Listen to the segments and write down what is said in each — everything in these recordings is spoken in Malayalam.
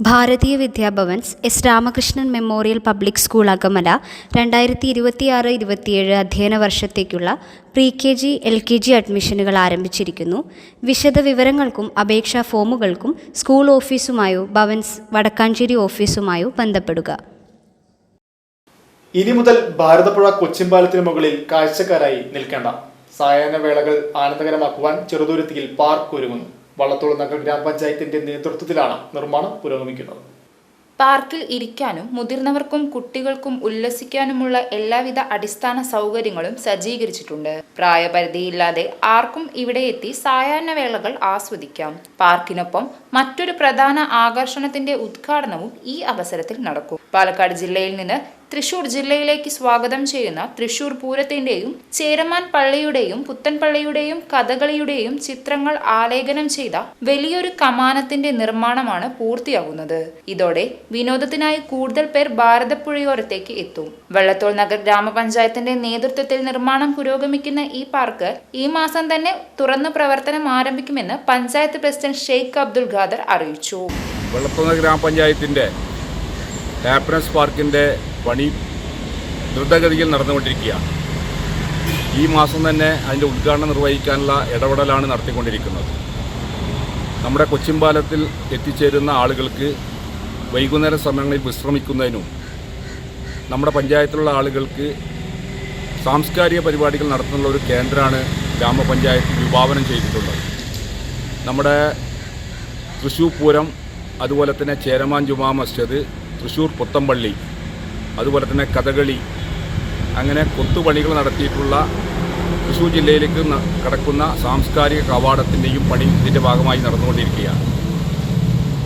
Bharatiya Vidyabhavans S Ramakrishnan memorial public school Akamala രണ്ടായിരത്തി ഇരുപത്തിയാറ് ഇരുപത്തിയേഴ് അധ്യയന വർഷത്തേക്കുള്ള pre K G L K G അഡ്മിഷനുകൾ ആരംഭിച്ചിരിക്കുന്നു. വിശദ വിവരങ്ങൾക്കും അപേക്ഷാ ഫോമുകൾക്കും സ്കൂൾ ഓഫീസുമായോ ഭവൻസ് വടക്കാഞ്ചേരി ഓഫീസുമായോ ബന്ധപ്പെടുക. ഇനി മുതൽ ഭാരതപ്പുഴ കൊച്ചിമ്പാലത്തിന് മുകളിൽ കാഴ്ചക്കാരായി നിൽക്കേണ്ട. സായാഹ്ന വേളകൾ ആനന്ദകരമാക്കുവാൻ ചെറുതുരുത്തിയിൽ പാർക്ക് ഒരുങ്ങുന്നു. വള്ളത്തോൾ നഗർ ഗ്രാമപഞ്ചായത്തിന്റെ നേതൃത്വത്തിലാണ് നിർമ്മാണം പുരോഗമിക്കുന്നത്. പാർക്കിൽ ഇരിക്കാനും മുതിർന്നവർക്കും കുട്ടികൾക്കും ഉല്ലസിക്കാനുമുള്ള എല്ലാവിധ അടിസ്ഥാന സൗകര്യങ്ങളും സജ്ജീകരിച്ചിട്ടുണ്ട്. പ്രായപരിധിയില്ലാതെ ആർക്കും ഇവിടെ എത്തി സായാഹ്ന വേളകൾ ആസ്വദിക്കാം. പാർക്കിനൊപ്പം മറ്റൊരു പ്രധാന ആകർഷണത്തിന്റെ ഉദ്ഘാടനവും ഈ അവസരത്തിൽ നടക്കും. പാലക്കാട് ജില്ലയിൽ നിന്ന് തൃശൂർ ജില്ലയിലേക്ക് സ്വാഗതം ചെയ്യുന്ന തൃശൂർ പൂരത്തിന്റെയും ചേരമാൻ പള്ളിയുടെയും പുത്തൻപള്ളിയുടെയും കഥകളിയുടെയും ചിത്രങ്ങൾ ആലേഖനം ചെയ്ത വലിയൊരു കമാനത്തിന്റെ നിർമ്മാണമാണ് പൂർത്തിയാകുന്നത്. ഇതോടെ വിനോദത്തിനായി കൂടുതൽ പേർ ഭാരതപ്പുഴയോരത്തേക്ക് എത്തും. വെള്ളത്തോൾ നഗർ ഗ്രാമപഞ്ചായത്തിന്റെ നേതൃത്വത്തിൽ നിർമ്മാണം പുരോഗമിക്കുന്ന ഈ പാർക്ക് ഈ മാസം തന്നെ തുറന്നു പ്രവർത്തനം ആരംഭിക്കുമെന്ന് പഞ്ചായത്ത് പ്രസിഡന്റ് ഷെയ്ഖ് അബ്ദുൽ ഖാദർ അറിയിച്ചു. വെള്ളത്തോൾ ഗ്രാമപഞ്ചായത്തിന്റെ ഹാപ്പിനെസ് പാർക്കിന്റെ പണി ദ്രുതഗതിയിൽ നടന്നുകൊണ്ടിരിക്കുകയാണ്. ഈ മാസം തന്നെ അതിന്റെ ഉദ്ഘാടനം നിർവഹിക്കാനുള്ള ഇടപെടലാണ് നടത്തിക്കൊണ്ടിരിക്കുന്നത്. നമ്മുടെ കൊച്ചിമ്പാലത്തിൽ എത്തിച്ചേരുന്ന ആളുകൾക്ക് വൈകുന്നേര സമയങ്ങളിൽ വിശ്രമിക്കുന്നതിനും നമ്മുടെ പഞ്ചായത്തിലുള്ള ആളുകൾക്ക് സാംസ്കാരിക പരിപാടികൾ നടത്തുന്നുള്ള ഒരു കേന്ദ്രമാണ് ഗ്രാമപഞ്ചായത്ത് വിഭാവനം ചെയ്തിട്ടുള്ളത്. നമ്മുടെ തൃശ്ശൂർ പൂരം അതുപോലെ തന്നെ ചേരമാൻ ജുമാ മസ്ജിദ് തൃശ്ശൂർ പുത്തമ്പള്ളി അതുപോലെ തന്നെ കഥകളി അങ്ങനെ കൊത്തുപണികൾ നടത്തിയിട്ടുള്ള തൃശ്ശൂർ ജില്ലയിലേക്ക് കടക്കുന്ന സാംസ്കാരിക കവാടത്തിന്റെയും പണി ഇതിന്റെ ഭാഗമായി നടന്നുകൊണ്ടിരിക്കുകയാണ്.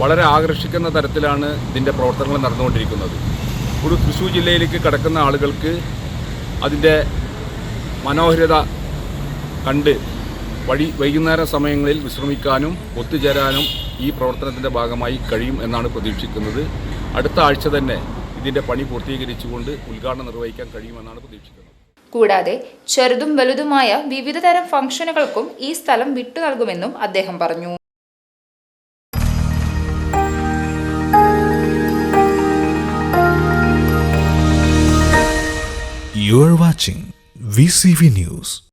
വളരെ ആകർഷിക്കുന്ന തരത്തിലാണ് ഇതിന്റെ പ്രവർത്തനങ്ങൾ നടന്നുകൊണ്ടിരിക്കുന്നത്. ഒരു തൃശ്ശൂർ ജില്ലയിലേക്ക് കടക്കുന്ന ആളുകൾക്ക് അതിന്റെ മനോഹരത കണ്ട് വഴി വൈകുന്നേര സമയങ്ങളിൽ വിശ്രമിക്കാനും ഒത്തുചേരാനും ഈ പ്രവർത്തനത്തിന്റെ ഭാഗമായി കഴിയും എന്നാണ് പ്രതീക്ഷിക്കുന്നത്. അടുത്ത ആഴ്ച തന്നെ ഇതിന്റെ പണി പൂർത്തീകരിച്ചുകൊണ്ട് ഉദ്ഘാടനം നിർവഹിക്കാൻ കഴിയുമെന്നാണ് പ്രതീക്ഷിക്കുന്നത് കൂടാതെ ചെറുതും വലുതുമായ വിവിധ തരം ഫംഗ്ഷനുകൾക്കും ഈ സ്ഥലം വിട്ടു നൽകുമെന്നും അദ്ദേഹം പറഞ്ഞു You are watching VCV News.